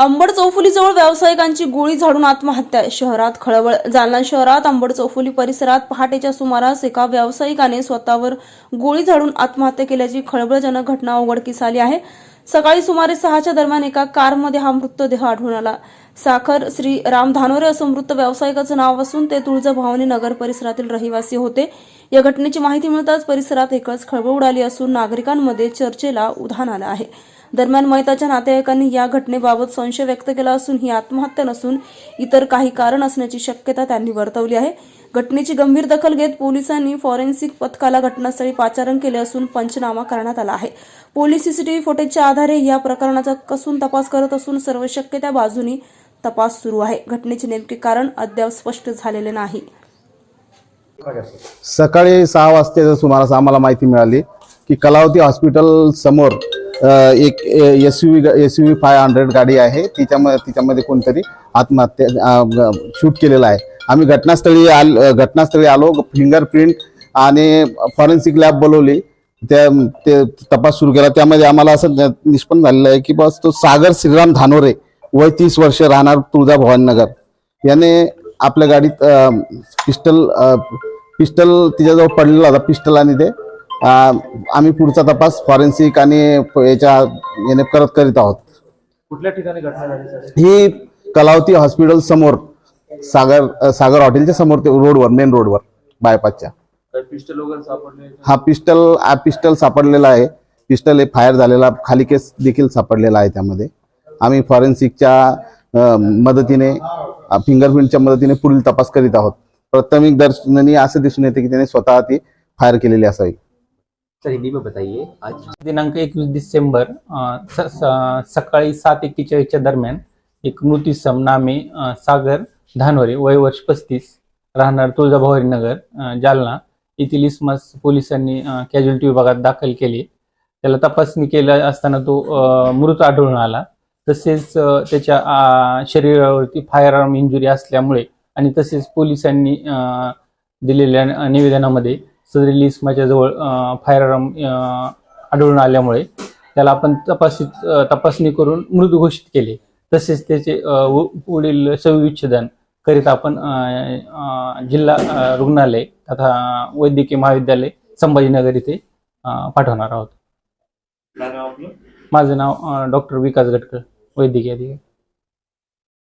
अंबड चौफुलीजवळ व्यावसायिकांची गोळी झाडून आत्महत्या. शहरात खळबळ जालना शहरात अंबड चौफुली परिसरात पहाटेच्या सुमारास एका व्यावसायिकाने स्वतःवर गोळी झाडून आत्महत्या केल्याची खळबळजनक घटना उघडकीस आली आहे. सकाळी सुमारे सहाच्या दरम्यान एका कारमध्ये हा मृतदेह आढळून आला. साखर श्री राम धानोरे असं मृत व्यावसायिकाचं नाव असून ते तुळजाभवानी नगर परिसरातील रहिवासी होते. या घटनेची माहिती मिळताच परिसरात एकच खळबळ उडाली असून नागरिकांमध्ये चर्चेला उधाण आलं आहे. दरम्यान मयताच्या नातेवाईकांनी या घटनेबाबत संशय व्यक्त केला असून ही आत्महत्या नसून इतर काही कारण असण्याची शक्यता त्यांनी वर्तवली आहे. घटनेची गंभीर दखल घेत पोलिसांनी फॉरेन्सिक पथकाला घटनास्थळी पाचारण केले असून पंचनामा करण्यात आला आहे. पोलीस सीसीटीव्ही फुटेजच्या आधारे या प्रकरणाचा कसून तपास करत असून सर्व शक्य त्या बाजूनी तपास सुरू आहे. घटनेचे नेमके कारण अद्याप स्पष्ट झालेले नाही. सकाळी सहा वाजताच्या सुमारास आम्हाला माहिती मिळाली की कलावती हॉस्पिटल समोर एक S U V S U V five hundred गाडी आहे. तिच्यामध्ये तिच्यामध्ये कोणतरी आत्महत्या शूट केलेला आहे. आम्ही घटनास्थळी आल घटनास्थळी आलो फिंगरप्रिंट आणि फॉरेन्सिक लॅब बोलवली. त्या ते तपास सुरू केला. त्यामध्ये आम्हाला असं निष्पन्न झालेलं आहे की बस तो सागर श्रीराम धानोरे वय तीस वर्ष राहणार तुळजाभवानीनगर याने आपल्या गाडीत पिस्टल पिस्टल तिच्याजवळ पडलेला होता पिस्टल आणि ते. आम्ही पुढचा तपास फॉरेन्सिक आणि याच्या याने करत करीत आहोत. कुठल्या ठिकाणी घटना झाली सर? ही कलावती हॉस्पिटल समोर सागर सागर हॉटेलच्या समोर ते रोडवर मेन रोडवर बायपासच्या. काही पिस्टल वगैरे सापडले? हा पिस्टल हा पिस्टल सापडलेला आहे. पिस्टल हे फायर झालेला खाली केस देखील सापडलेला आहे त्यामध्ये. आम्ही फॉरेन्सिकच्या मदतीने फिंगरप्रिंटच्या मदतीने पुढील तपास करीत आहोत. प्राथमिक दर्शनाने असं दिसून येते की त्याने स्वतः ती फायर केलेली असावी. सर हिंदी में बताइए आज दिनांक एकवीस डिसेंबर सकाळी सात एक्केचाळीसच्या दरम्यान एक मृत्यूसम नामे सागर धानवरे वय वर्ष पस्तीस राहणार तुळजाभवानी नगर जालना येथील इस्मस पोलिसांनी कॅज्युअल्टी विभागात दाखल केले. त्याला तपासणी केल्या असताना तो मृत आढळून आला. तसेच त्याच्या शरीरावरती फायर आर्म इंजुरी असल्यामुळे आणि तसेच पोलिसांनी दिलेल्या निवेदनामध्ये सदरील इस्माच्या जवळ फायर आर्म आढळून आल्यामुळे त्याला आपण तपासित तपासणी करून मृत घोषित केले. तसेच त्याचे पुढील शवविच्छेदन करीत आपण जिल्हा रुग्णालय तथा वैद्यकीय महाविद्यालय संभाजीनगर इथे पाठवणार आहोत. माझं नाव डॉक्टर विकास गटकर वैद्यकीय अधिकारी.